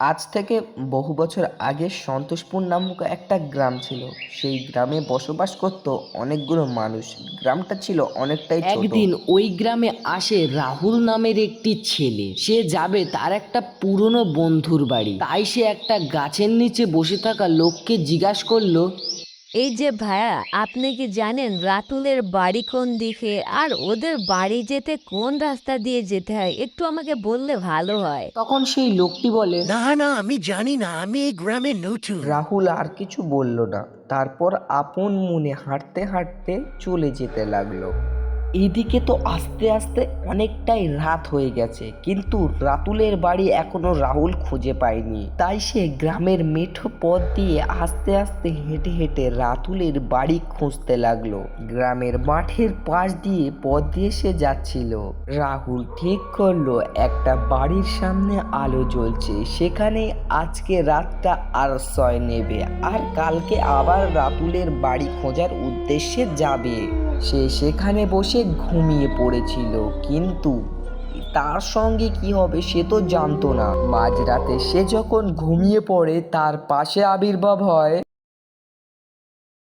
আজ থেকে বহু বছর আগে সন্তোষপুর নামক একটা গ্রাম ছিল। সেই গ্রামে বসবাস করত অনেকগুলো মানুষ। গ্রামটা ছিল অনেকটাই একদিন ওই গ্রামে আসে রাহুল নামের একটি ছেলে। সে যাবে তার একটা পুরনো বন্ধুর বাড়ি। তাই সে একটা গাছের নিচে বসে থাকা লোককে জিজ্ঞাসা করল এই যে ভাইয়া আপনি কি জানেন রাতুলের বাড়ি কোন দিকে আর ওদের বাড়ি যেতে কোন রাস্তা দিয়ে যেতে হয়? একটু আমাকে বললে ভালো হয়। তখন সেই লোকটি বলে না না আমি জানি না আমি এই গ্রামে নতুন। রাহুল আর কিছু বলল না। তারপর আপন মনে হাঁটতে হাঁটতে চলে যেতে লাগল। এদিকে তো আস্তে আস্তে অনেকটাই রাত হয়ে গেছে, কিন্তু রাতুলের বাড়ি এখনও রাহুল খুঁজে পায়নি। তাই সে গ্রামের মেঠো পথ দিয়ে আস্তে আস্তে হেঁটে হেঁটে রাতুলের বাড়ি খুঁজতে লাগল। গ্রামের মাঠের পাশ দিয়ে পথ দিয়ে সে যাচ্ছিল। রাহুল ঠিক করল, একটা বাড়ির সামনে আলো জ্বলছে, সেখানে আজকে রাতটা আশ্রয় নেবে, আর কালকে আবার রাতুলের বাড়ি খোঁজার উদ্দেশ্যে যাবে। সে সেখানে বসে ঘুমিয়ে পড়েছিল। কিন্তু তার সঙ্গে কি হবে সে তো জানতো না। মাঝরাতে সে যখন ঘুমিয়ে পড়ে, তার পাশে আবির্ভাব হয়।